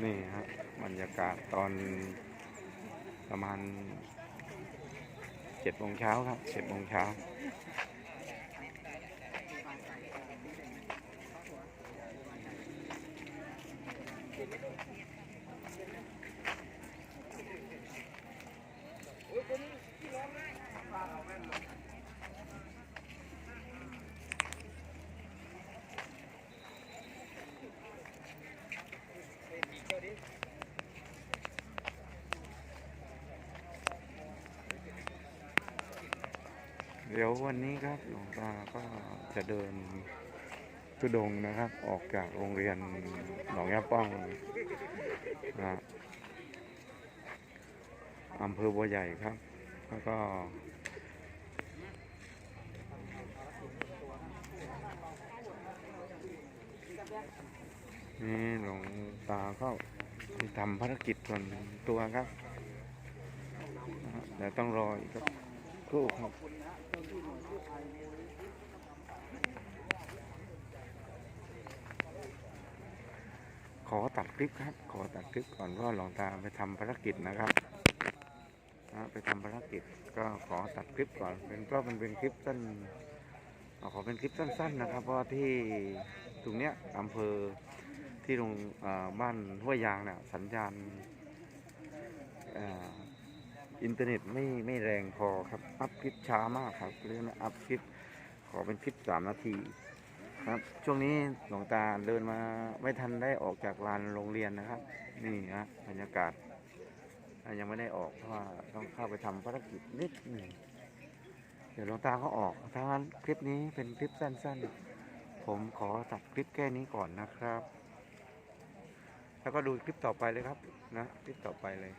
นี่ฮะบรรยากาศตอนประมาณเจ็ดโมงเช้าครับเจ็ดโมงเช้า เดี๋ยววันนี้ครับหลวงตาก็จะเดินทุดงนะครับ ออกจากโรงเรียนหนองยาป้องนะอำเภอบัวใหญ่ครับ แล้วก็นี่หลวงตาก็ไปทำภารกิจส่วนตัวครับแต่ต้องรออีกครับ ครู่ครับขอตัดคลิปครับ ขอตัดคลิปก่อนเพราหลวงตาไปทำภารกิจนะครับไปทำภารกิจก็ขอตัดคลิปก่อนเป็นก็มันเป็นคลิปสั้นขอเป็นคลิปสั้น ๆ นะครับ เพราะที่ตรงเนี้ยอำเภอที่โรงบ้านห้วยยางเนี่ยสัญญาณ อินเทอร์เน็ตไม่ไม่แรงพอครับ อัพคลิปช้ามากครับเรื่องอัพคลิปขอเป็นคลิปสามนาทีครับ ช่วงนี้หลวงตาเดินมาไม่ทันได้ออกจากลานโรงเรียนนะครับ นี่ฮะบรรยากาศ ยังไม่ได้ออกเพราะว่าต้องเข้าไปทำภารกิจนิดหนึ่งเดี๋ยวหลวงตาก็ออกถ้างั้นคลิปนี้เป็นคลิปสั้นๆ ผมขอตัดคลิปแค่นี้ก่อนนะครับ แล้วก็ดูคลิปต่อไปเลยครับนะ คลิปต่อไปเลย